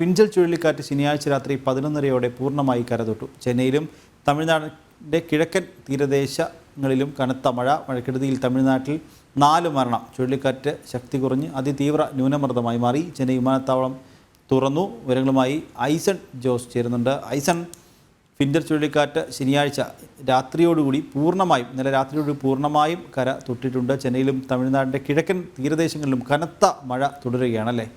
ഫിഞ്ചൽ ചുഴലിക്കാറ്റ് ശനിയാഴ്ച രാത്രി പതിനൊന്നരയോടെ പൂർണമായി കരതൊട്ടു. ചെന്നൈയിലും തമിഴ്നാടിന്റെ കിഴക്കൻ തീരദേശങ്ങളിലും കനത്ത മഴ. മഴക്കെടുതിയിൽ തമിഴ്നാട്ടിൽ നാല് മരണം. ചുഴലിക്കാറ്റ് ശക്തി കുറഞ്ഞ് അതിതീവ്ര ന്യൂനമർദ്ദമായി മാറി. ചെന്നൈ വിമാനത്താവളം തുറന്നു. വിവരങ്ങളുമായി ഐസൺ ജോസ് ചേരുന്നുണ്ട്. ഐസൺ ഫിഞ്ചർ ചുഴലിക്കാറ്റ് ശനിയാഴ്ച രാത്രിയോടുകൂടി പൂർണമായും ഇന്നലെ രാത്രിയോടുകൂടി പൂർണമായും കര തൊട്ടിട്ടുണ്ട്. ചെന്നൈയിലും തമിഴ്നാടിന്റെ കിഴക്കൻ തീരദേശങ്ങളിലും കനത്ത മഴ തുടരുകയാണല്ലേ?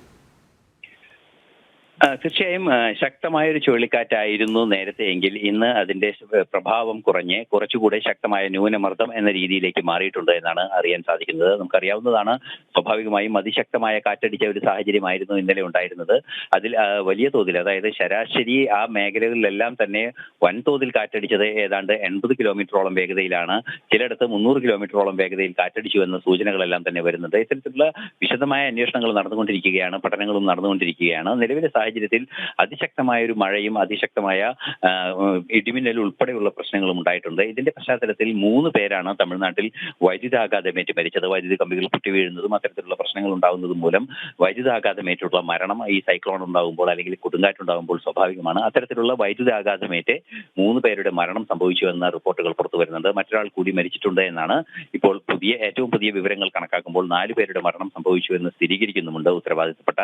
തീർച്ചയായും ശക്തമായ ഒരു ചുഴലിക്കാറ്റായിരുന്നു നേരത്തെ എങ്കിൽ. ഇന്ന് അതിന്റെ പ്രഭാവം കുറഞ്ഞ് കുറച്ചുകൂടെ ശക്തമായ ന്യൂനമർദ്ദം എന്ന രീതിയിലേക്ക് മാറിയിട്ടുണ്ട് എന്നാണ് അറിയാൻ സാധിക്കുന്നത്. നമുക്കറിയാവുന്നതാണ് സ്വാഭാവികമായും അതിശക്തമായ കാറ്റടിച്ച ഒരു സാഹചര്യമായിരുന്നു ഇന്നലെ ഉണ്ടായിരുന്നത്. അതിൽ വലിയ തോതിൽ അതായത് ശരാശരി ആ മേഖലകളിലെല്ലാം തന്നെ വൻതോതിൽ കാറ്റടിച്ചത് ഏതാണ്ട് എൺപത് കിലോമീറ്ററോളം വേഗതയിലാണ്. ചിലയിടത്ത് മുന്നൂറ് കിലോമീറ്ററോളം വേഗതയിൽ കാറ്റടിച്ചു എന്ന സൂചനകളെല്ലാം തന്നെ വരുന്നുണ്ട്. ഇത്തരത്തിലുള്ള വിശദമായ അന്വേഷണങ്ങൾ നടന്നുകൊണ്ടിരിക്കുകയാണ് പഠനങ്ങളും നടന്നുകൊണ്ടിരിക്കുകയാണ്. നിലവിലെ സാഹചര്യത്തിൽ അതിശക്തമായ ഒരു മഴയും അതിശക്തമായ ഇടിമിന്നൽ ഉൾപ്പെടെയുള്ള പ്രശ്നങ്ങളും ഉണ്ടായിട്ടുണ്ട്. ഇതിന്റെ പശ്ചാത്തലത്തിൽ മൂന്ന് പേരാണ് തമിഴ്നാട്ടിൽ വൈദ്യുതാഘാതമേറ്റ് മരിച്ചത്. വൈദ്യുതി കമ്പികൾ പൊട്ടി വീഴുന്നതും അത്തരത്തിലുള്ള പ്രശ്നങ്ങൾ ഉണ്ടാകുന്നതും മൂലം വൈദ്യുതാഘാതമേറ്റുള്ള മരണം ഈ സൈക്ലോൺ ഉണ്ടാകുമ്പോൾ അല്ലെങ്കിൽ കൊടുങ്കാറ്റുണ്ടാകുമ്പോൾ സ്വാഭാവികമാണ്. അത്തരത്തിലുള്ള വൈദ്യുതാഘാതമേറ്റ് മൂന്ന് പേരുടെ മരണം സംഭവിച്ചു എന്ന റിപ്പോർട്ടുകൾ പുറത്തു വരുന്നുണ്ട്. മറ്റൊരാൾ കൂടി മരിച്ചിട്ടുണ്ട് എന്നാണ് ഇപ്പോൾ പുതിയ ഏറ്റവും പുതിയ വിവരങ്ങൾ കണക്കാക്കുമ്പോൾ നാല് പേരുടെ മരണം സംഭവിച്ചു എന്ന് സ്ഥിരീകരിക്കുന്നുമുണ്ട് ഉത്തരവാദിത്തപ്പെട്ട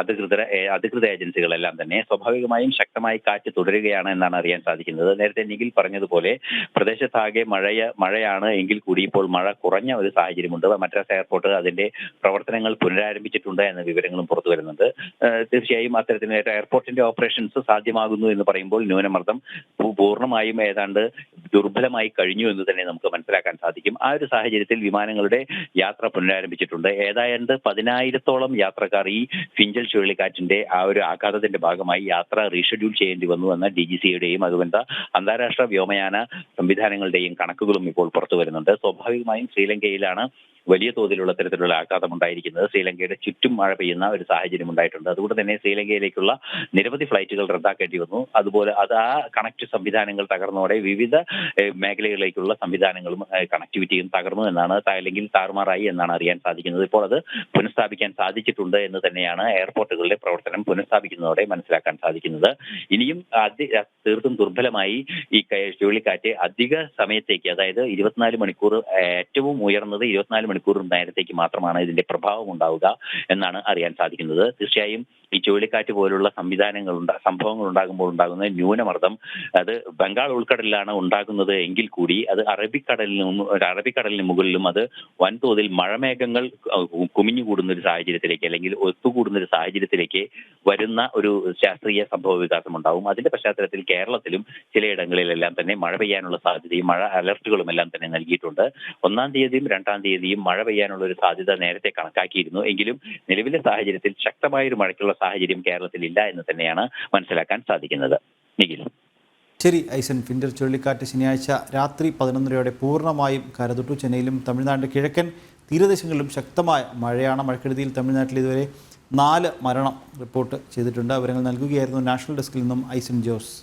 അധികൃതരെ അധികൃത ഏജൻസികളെല്ലാം തന്നെ സ്വാഭാവികമായും ശക്തമായി കാറ്റ് തുടരുകയാണ് എന്നാണ് അറിയാൻ സാധിക്കുന്നത്. നേരത്തെ നിഖിൽ പറഞ്ഞതുപോലെ പ്രദേശത്താകെ മഴയ മഴയാണ് എങ്കിൽ കൂടി ഇപ്പോൾ മഴ കുറഞ്ഞ ഒരു സാഹചര്യമുണ്ട്. മദ്രാസ് എയർപോർട്ട് അതിന്റെ പ്രവർത്തനങ്ങൾ പുനരാരംഭിച്ചിട്ടുണ്ട് എന്ന വിവരങ്ങളും പുറത്തു വരുന്നുണ്ട്. തീർച്ചയായും അത്തരത്തിൽ എയർപോർട്ടിന്റെ ഓപ്പറേഷൻസ് സാധ്യമാകുന്നു എന്ന് പറയുമ്പോൾ ന്യൂനമർദ്ദം പൂർണമായും ഏതാണ്ട് ദുർബലമായി കഴിഞ്ഞു എന്ന് തന്നെ നമുക്ക് മനസ്സിലാക്കാൻ സാധിക്കും. ആ ഒരു സാഹചര്യത്തിൽ വിമാനങ്ങളുടെ യാത്ര പുനരാരംഭിച്ചിട്ടുണ്ട്. ഏതാണ്ട് പതിനായിരത്തോളം യാത്രക്കാർ ഈ ഫിഞ്ചൽ ചുഴലിക്കാറ്റിന്റെ ആ ഒരു ആഘാതത്തിന്റെ ഭാഗമായി യാത്ര റീഷെഡ്യൂൾ ചെയ്യേണ്ടി വന്നു എന്ന ഡി ജി സിയുടെയും അതുകൊണ്ട് അന്താരാഷ്ട്ര വ്യോമയാന സംവിധാനങ്ങളുടെയും കണക്കുകളും ഇപ്പോൾ പുറത്തു വരുന്നുണ്ട്. സ്വാഭാവികമായും ശ്രീലങ്കയിലാണ് വലിയ തോതിലുള്ള തരത്തിലുള്ള ആഘാതം ഉണ്ടായിരിക്കുന്നത് ശ്രീലങ്കയുടെ ചുറ്റും മഴ പെയ്യുന്ന ഒരു സാഹചര്യം ഉണ്ടായിട്ടുണ്ട്. അതുകൊണ്ട് തന്നെ ശ്രീലങ്കയിലേക്കുള്ള നിരവധി ഫ്ലൈറ്റുകൾ റദ്ദാക്കേണ്ടി വന്നു. അതുപോലെ അത് ആ കണക്ട് സംവിധാനങ്ങൾ തകർന്നതോടെ വിവിധ മേഖലകളിലേക്കുള്ള സംവിധാനങ്ങളും കണക്ടിവിറ്റിയും തകർന്നു എന്നാണ് അല്ലെങ്കിൽ താറുമാറായി എന്നാണ് അറിയാൻ സാധിക്കുന്നത്. ഇപ്പോൾ അത് പുനഃസ്ഥാപിക്കാൻ സാധിച്ചിട്ടുണ്ട് എന്ന് തന്നെയാണ് എയർപോർട്ടുകളുടെ പ്രവർത്തനം പുനഃസ്ഥാപിക്കുന്നതോടെ മനസ്സിലാക്കാൻ സാധിക്കുന്നത്. ഇനിയും തീർത്തും ദുർബലമായി ഈ ചുഴലിക്കാറ്റ് അധിക സമയത്തേക്ക് അതായത് ഇരുപത്തിനാല് മണിക്കൂർ ഏറ്റവും ഉയർന്നത് ഇരുപത്തിനാല് മണിക്കൂർ നേരത്തേക്ക് മാത്രമാണ് ഇതിന്റെ പ്രഭാവം ഉണ്ടാവുക എന്നാണ് അറിയാൻ സാധിക്കുന്നത്. തീർച്ചയായും ഈ ചുഴലിക്കാറ്റ് പോലുള്ള സംവിധാനങ്ങൾ സംഭവങ്ങൾ ഉണ്ടാകുമ്പോൾ ഉണ്ടാകുന്ന ന്യൂനമർദ്ദം അത് ബംഗാൾ ഉൾക്കടലിലാണ് ഉണ്ടാകുന്നത് എങ്കിൽ കൂടി അത് അറബിക്കടലിനും അറബിക്കടലിന് മുകളിലും അത് വൻതോതിൽ മഴമേഘങ്ങൾ കുമിഞ്ഞുകൂടുന്ന ഒരു സാഹചര്യത്തിലേക്ക് അല്ലെങ്കിൽ ഒത്തുകൂടുന്ന ഒരു സാഹചര്യത്തിലേക്ക് വരുന്ന ഒരു ശാസ്ത്രീയ സംഭവ വികാസം ഉണ്ടാവും. അതിന്റെ പശ്ചാത്തലത്തിൽ കേരളത്തിലും ചിലയിടങ്ങളിലെല്ലാം തന്നെ മഴ പെയ്യാനുള്ള സാധ്യതയും മഴ അലർട്ടുകളും എല്ലാം തന്നെ നൽകിയിട്ടുണ്ട്. ഒന്നാം തീയതിയും രണ്ടാം തീയതിയും മഴ പെയ്യാനുള്ള ഒരു സാധ്യത നേരത്തെ കണക്കാക്കിയിരുന്നു. എങ്കിലും നിലവിലെ സാഹചര്യത്തിൽ ശക്തമായ ഒരു മഴയ്ക്കുള്ള സാഹചര്യം കേരളത്തിൽ ഇല്ല എന്ന് തന്നെയാണ് മനസ്സിലാക്കാൻ സാധിക്കുന്നത്. നിഖിൽ. ശരി ഐസൻ. ഫിൻഡർ ചുഴലിക്കാറ്റ് ശനിയാഴ്ച രാത്രി പതിനൊന്നരയോടെ പൂർണമായും കരതൊട്ടു. ചെന്നൈയിലും തമിഴ്നാടിന്റെ കിഴക്കൻ തീരദേശങ്ങളിലും ശക്തമായ മഴയാണ് മഴക്കെടുതിയിൽ തമിഴ്നാട്ടിൽ ഇതുവരെ നാല് മരണം റിപ്പോർട്ട് ചെയ്തിട്ടുണ്ട്. വിവരങ്ങൾ നൽകുകയായിരുന്നു നാഷണൽ ഡെസ്കിൽ നിന്നും ഐസൻ ജോസ്.